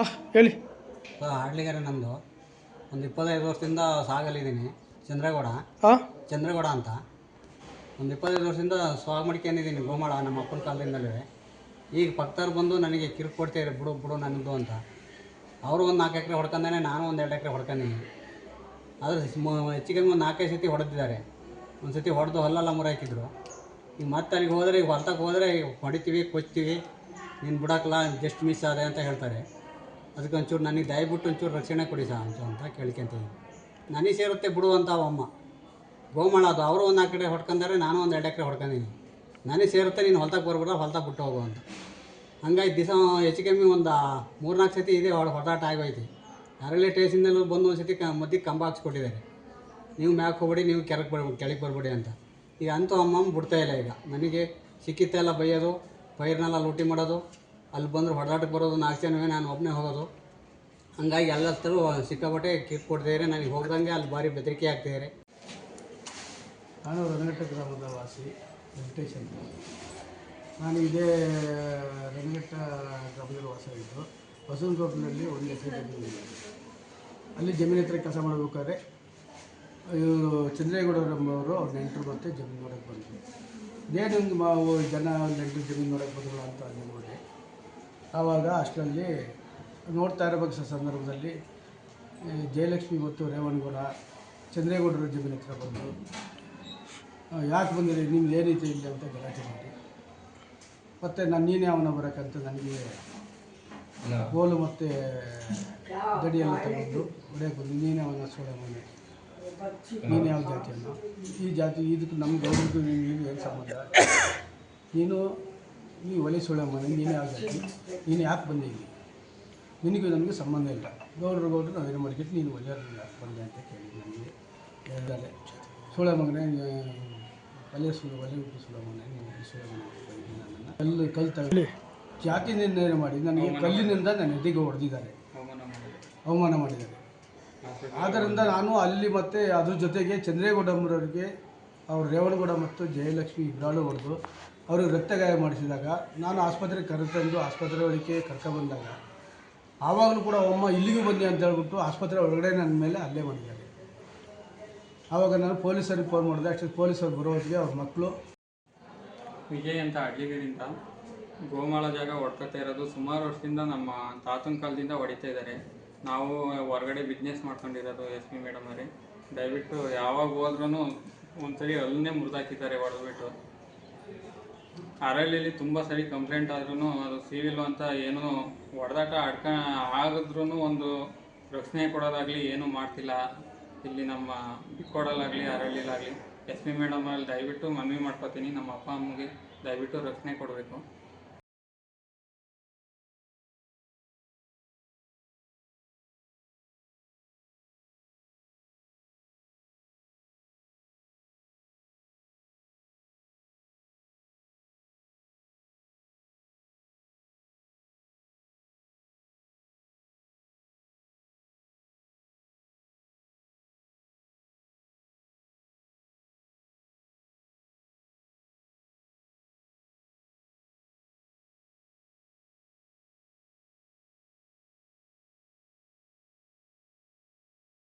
ಹಾಂ ಹೇಳಿ. ಹಾಡ್ಲಿಗೆರೆ ನಮ್ಮದು ಒಂದು ಇಪ್ಪತ್ತೈದು ವರ್ಷದಿಂದ ಸಾಗಲಿದ್ದೀನಿ. ಚಂದ್ರಗೌಡ. ಹಾಂ ಚಂದ್ರಗೌಡ ಅಂತ. ಒಂದು ಇಪ್ಪತ್ತೈದು ವರ್ಷದಿಂದ ಮಾಡ್ಕೊಂಡಿದ್ದೀನಿ ಗೋಮಾಳ ನಮ್ಮ ಅಪ್ಪನ ಕಾಲದಿಂದಲೇ. ಈಗ ಪಕ್ತವ್ರು ಬಂದು ನನಗೆ ಕಿರುಕು ಕೊಡ್ತಾರೆ ಬಿಡು ಬಿಡು ನನ್ನದು ಅಂತ. ಅವರು ಒಂದು ನಾಲ್ಕು ಎಕರೆ ಹೊಡ್ಕೊಂಡೇ ನಾನು ಒಂದು ಎರಡು ಎಕರೆ ಹೊಡ್ಕೊಂಡೀನಿ ಆದರೆ ಹೆಚ್ಚಿಗೆ ಒಂದು ನಾಲ್ಕೈದು ಸತಿ ಹೊಡೆದಿದ್ದಾರೆ. ಒಂದು ಸತಿ ಹೊಡೆದು ಹೊಲ್ಲೆಲ್ಲ ಮುರಾಕಿದ್ರು ಈಗ ಮತ್ತೆ ಅಲ್ಲಿಗೆ ಹೋದರೆ ಈಗ ಹೊಲ್ತಕ್ಕೆ ಹೋದರೆ ಹೊಡಿತೀವಿ ಕೊಚ್ತೀವಿ. ನೀನು ಬಿಡೋಕ್ಕಲ್ಲ ಜಸ್ಟ್ ಮಿಸ್ ಆದೆ ಅಂತ ಹೇಳ್ತಾರೆ. ಅದಕ್ಕೆ ಒಂಚೂರು ನನಗೆ ದಯವಿಟ್ಟು ಒಂಚೂರು ರಕ್ಷಣೆ ಕೊಡಿ ಸಾ ಅಂತ ಅಂತ ಕೇಳ್ಕೊಂತೀನಿ ನನಗೆ ಸೇರುತ್ತೆ ಬಿಡು ಅಂತ ಅಮ್ಮ. ಗೋಮಾಳ ಅದು. ಅವರು ಒಂದು ನಾಲ್ಕು ಕಡೆ ಹೊಡ್ಕೊಂಡಾರೆ, ನಾನು ಒಂದು ಎರಡು ಎಕರೆ ಹೊಡ್ಕೊಂಡೀನಿ ನನಗೆ ಸೇರುತ್ತೆ, ನೀನು ಹೊಲ್ದಾಗ ಬರ್ಬಿಡ ಹೊಲ್ದಾಗ ಬಿಟ್ಟು ಹೋಗು ಅಂತ. ಹಂಗಾಗಿ ದಿವಸ ಹೆಚ್ಚು ಕಮ್ಮಿ ಒಂದು ಮೂರ್ನಾಲ್ಕು ಸತಿ ಇದೆ ಅವಳು ಹೊಡೆದಾಟ ಆಗೋಯ್ತು. ಅರಳಿ ಟೇಸಿಂದಲೂ ಬಂದು ಒಂದು ಸತಿ ಕ ಮದ್ದಿಗೆ ಕಂಬ ಹಾಕ್ಸ್ಕೊಟ್ಟಿದ್ದಾರೆ. ನೀವು ಮ್ಯಾಕ್ ಹೋಗ್ಬಿಡಿ, ನೀವು ಕೆಳಗೆ ಬರ್ಬೋದು ಕೆಳಗೆ ಬರ್ಬಿಡಿ ಅಂತ. ಈಗ ಅಂತೂ ಅಮ್ಮಮ್ಮ ಬಿಡ್ತಾ ಇಲ್ಲ ಈಗ. ನನಗೆ ಸಿಕ್ಕಿತ್ತೆಲ್ಲ ಬೈಯೋದು, ಪೈರ್ನೆಲ್ಲ ಲೂಟಿ ಮಾಡೋದು. ಅಲ್ಲಿ ಬಂದ್ರೆ ಹೊಡೆದಾಟಕ್ಕೆ ಬರೋದು ನಾಲ್ಕು ಜನವೇ, ನಾನು ಒಬ್ಬನೇ ಹೋಗೋದು. ಹಂಗಾಗಿ ಎಲ್ಲರೂ ಸಿಕ್ಕಾಪಟ್ಟೆ ಕಿಕ್ ಕೊಡ್ತಿದ್ದಾರೆ ನನಗೆ ಹೋಗ್ದಂಗೆ ಅಲ್ಲಿ ಭಾರಿ ಬೆದರಿಕೆ ಆಗ್ತಿದ್ದಾರೆ ನಾನು ರಂಗಟ್ಟ ಗ್ರಾಮದ ವಾಸಿ ವೆಂಕಟೇಶ್ ಅಂತ. ನಾನು ಇದೇ ರಂಗಟ್ಟ ಗ್ರಾಮದಲ್ಲಿ ವಾಸವಿದ್ದು ಬಸವನಕೋಟೆನಲ್ಲಿ ಒಂದು ಎಕರೆ ಜಮೀನು ಅಲ್ಲಿ ಜಮೀನು ಹತ್ರ ಕೆಲಸ ಮಾಡಬೇಕಾದ್ರೆ ಇವರು ಚಂದ್ರೇಗೌಡರಮ್ಮವರು ಅವ್ರ ನೆಂಟರು ಮತ್ತೆ ಜಮೀನು ನೋಡೋಕ್ಕೆ ಬಂದರು. ಇದೇನು ಹಿಂಗೆ ಮಾವು, ಜನ ನೆಂಟರು ಜಮೀನು ನೋಡೋಕ್ಕೆ ಬಂದರು ಅಂತ ಅಲ್ಲಿ ನೋಡಿ. ಆವಾಗ ಅಷ್ಟರಲ್ಲಿ ನೋಡ್ತಾ ಇರಬೇಕು ಸಂದರ್ಭದಲ್ಲಿ. ಜಯಲಕ್ಷ್ಮಿ ಮತ್ತು ರೇವಣಗೌಡ ಚಂದ್ರೇಗೌಡರ ಜಮೀನು ಹತ್ರ ಬಂದು ಯಾಕೆ ಬಂದಿರಿ ನಿಮ್ಗೆ ಏನೈತೆ ಇಲ್ಲ ಅಂತ ಗಲಾಟೆ ಮಾಡಿ. ಮತ್ತು ನಾನು ನೀನೇ ಅವನ ಬರೋಕ್ಕಂತ ನನಗೆ ಗೋಲು ಮತ್ತು ಗಡಿಯೆಲ್ಲ ತಗೊಂಡು ಹೊಡೆಯಕ್ಕೆ ಬಂದು ನೀನೇ ಅವನ ಸೋಳೆ ಮನೆ. ನೀನು ಯಾವ ಜಾತಿಯನ್ನು? ಈ ಜಾತಿ ಇದಕ್ಕೆ ನಮ್ಮ ಗೌರವಕ್ಕೂ ನೀನು ಏನು ಸಂಬಂಧ? ನೀನು ನೀ ಒಲೆ ಸುಳಮ್ಮ ಮನೆ ನೀನು ಯಾವ ಜಾತಿ ನೀನು ಯಾಕೆ ಬಂದಿದ್ದೀನಿ ಇಲ್ಲಿ? ನಿನಗೂ ನನಗೆ ಸಂಬಂಧ ಇಲ್ಲ. ಗೌಡ್ರು ಗೌಡ್ರು ಏನು ಮಾಡ್ಕೊಂಡು ನೀನು ಒಲೆಯವ್ರನ್ನ ಯಾಕೆ ಬಂದೆ ಅಂತ ಕೇಳಿದ್ದು ನನಗೆ ಹೇಳ್ದಾಲೆ ಸೋಳೆ ಮಗನೇ ಒಲೆ ಸುಳ್ಳು ಒಲೆ ಉಪ್ಪು ಸುಳ್ಳು ಮಗನೇ ನೀನು ಸೋಳೆ ನನ್ನನ್ನು? ಕಲ್ಲು ಕಲ್ಲು ತಗೊಳ್ಳಿ ಜಾತಿ ನಿರ್ಣಯ ಮಾಡಿ? ನನಗೆ ಕಲ್ಲಿನಿಂದ ನನ್ನ ಎದೆಗೆ ಹೊಡೆದಿದ್ದಾರೆ. ಅವಮಾನ ಮಾಡಿದ್ದಾರೆ. ಆದ್ದರಿಂದ ನಾನು ಅಲ್ಲಿ ಮತ್ತೆ ಅದ್ರ ಜೊತೆಗೆ ಚಂದ್ರೇಗೌಡಮ್ಮರವ್ರಿಗೆ ಅವ್ರು ರೇವಣಗೌಡ ಮತ್ತು ಜಯಲಕ್ಷ್ಮಿ ಇಬ್ಬರಾಳು ಹೊಡೆದು ಅವ್ರಿಗೆ ರಕ್ತಗಾಯ ಮಾಡಿಸಿದಾಗ ನಾನು ಆಸ್ಪತ್ರೆಗೆ ಕರೆತಂದು ಆಸ್ಪತ್ರೆ ಒಳಗೆ ಕರ್ಕೊಂಡ್ಬಂದಾಗ ಆವಾಗಲೂ ಕೂಡ ಅಮ್ಮ ಇಲ್ಲಿಗೂ ಬನ್ನಿ ಅಂತ ಹೇಳ್ಬಿಟ್ಟು ಆಸ್ಪತ್ರೆ ಒಳಗಡೆ ನನ್ನ ಮೇಲೆ ಅಲ್ಲೇ ಮಾಡಿದ್ದಾರೆ. ಆವಾಗ ನಾನು ಪೊಲೀಸರಿಗೆ ಫೋನ್ ಮಾಡಿದೆ. ಆ್ಯಕ್ಚುಲಿ ಪೊಲೀಸರು ಬರೋ ಹೊತ್ತಿಗೆ ಅವ್ರ ಮಕ್ಕಳು ವಿಜಯ್ ಅಂತ ಹಳ್ಳಿಗಳಿಂದ ಗೋಮಾಳ ಜಾಗ ಹೊಡ್ಕೊತಾ ಇರೋದು ಸುಮಾರು ವರ್ಷದಿಂದ ನಮ್ಮ ತಾತನ ಕಾಲದಿಂದ ಹೊಡಿತಾ ಇದ್ದಾರೆ. ನಾವು ಹೊರಗಡೆ ಬಿಸ್ನೆಸ್ ಮಾಡ್ಕೊಂಡಿರೋದು ಎಸ್ ಪಿ ಮೇಡಮ್ ಅವರೇ. ದಯವಿಟ್ಟು ಯಾವಾಗ ಹೋದ್ರೂ ಒಂದ್ಸರಿ ಅಲ್ಲನ್ನೇ ಮುರಿದಾಕಿದ್ದಾರೆ ಹೊಡೆದ್ಬಿಟ್ಟು. ಅರಳಿಲಿ ತುಂಬ ಸರಿ ಕಂಪ್ಲೇಂಟ್ ಆದ್ರೂ ಅದು ಸಿವಿಲ್ ಅಂತ ಏನೂ ಹೊಡೆದಾಟ ಅಡ್ಕ ಆಗಿದ್ರೂ ಒಂದು ರಕ್ಷಣೆ ಕೊಡೋದಾಗಲಿ ಏನೂ ಮಾಡ್ತಿಲ್ಲ. ಇಲ್ಲಿ ನಮ್ಮ ಬಿಕ್ಕೋಡಲ್ಲಾಗಲಿ ಅರಳಿಲಾಗಲಿ ಎಸ್ ಪಿ ಮೇಡಮ್ ಅಲ್ಲಿ ದಯವಿಟ್ಟು ಮನವಿ ಮಾಡ್ಕೊತೀನಿ. ನಮ್ಮ ಅಪ್ಪ ಅಮ್ಮಗೆ ದಯವಿಟ್ಟು ರಕ್ಷಣೆ ಕೊಡಬೇಕು.